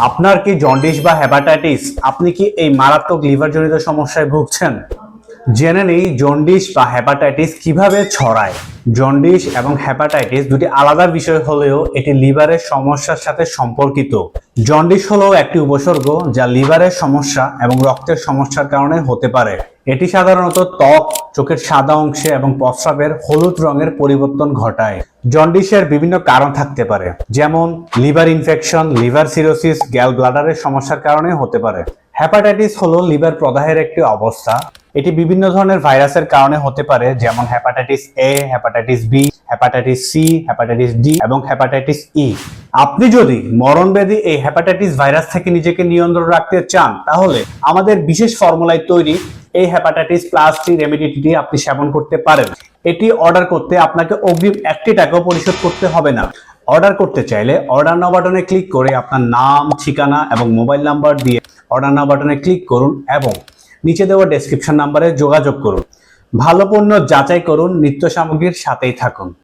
আপনার কি জন্ডিস বা হেপাটাইটিস আপনি কি এই মারাত্মক লিভার জনিত সমস্যায় ভুগছেন? জেনে নেই জন্ডিস বা হেপাটাইটিস কীভাবে ছড়ায়। জন্ডিস এবং হেপাটাইটিস দুটি আলাদা বিষয় হলেও এটি লিভারের সমস্যার সাথে সম্পর্কিত। জন্ডিস হলো একটি উপসর্গ যা লিভারের সমস্যা এবং রক্তের সমস্যার কারণে হতে পারে। এটি সাধারণত ত্বক, চোখের সাদা অংশে এবং প্রস্রাবের হলুদ রঙের পরিবর্তন ঘটায়। জন্ডিসের বিভিন্ন কারণ থাকতে পারে, যেমন liver infection, liver cirrhosis gall ব্লাডারের সমস্যার কারণে হতে পারে। হ্যাপাটাইটিস হলো লিভার প্রদাহের একটি অবস্থা এটি বিভিন্ন ধরনের ভাইরাসের কারণে হতে পারে, যেমন hepatitis A hepatitis B hepatitis C hepatitis D এবং হ্যাপাটাইটিস ই আপনি যদি মরণব্যাধি এই হ্যাপাটাইটিস ভাইরাস থেকে নিজেকে নিয়ন্ত্রণ রাখতে চান, তাহলে আমাদের বিশেষ ফর্মুলায় তৈরি এই হ্যাপাটাইটিস প্লাস টি রেমিডিটি আপনি সেবন করতে পারেন। এটি অর্ডার করতে আপনাকে অগ্রিম একটি টাকাও পরিশোধ করতে হবে না। অর্ডার করতে চাইলে অর্ডার নাও বাটনে ক্লিক করে আপনার নাম, ঠিকানা এবং মোবাইল নাম্বার দিয়ে অর্ডার নাও বাটনে ক্লিক করুন এবং নিচে দেওয়া ডেসক্রিপশন নাম্বারে যোগাযোগ করুন। ভালো পণ্য যাচাই করুন নিত্য সামগ্রীর সাথেই থাকুন।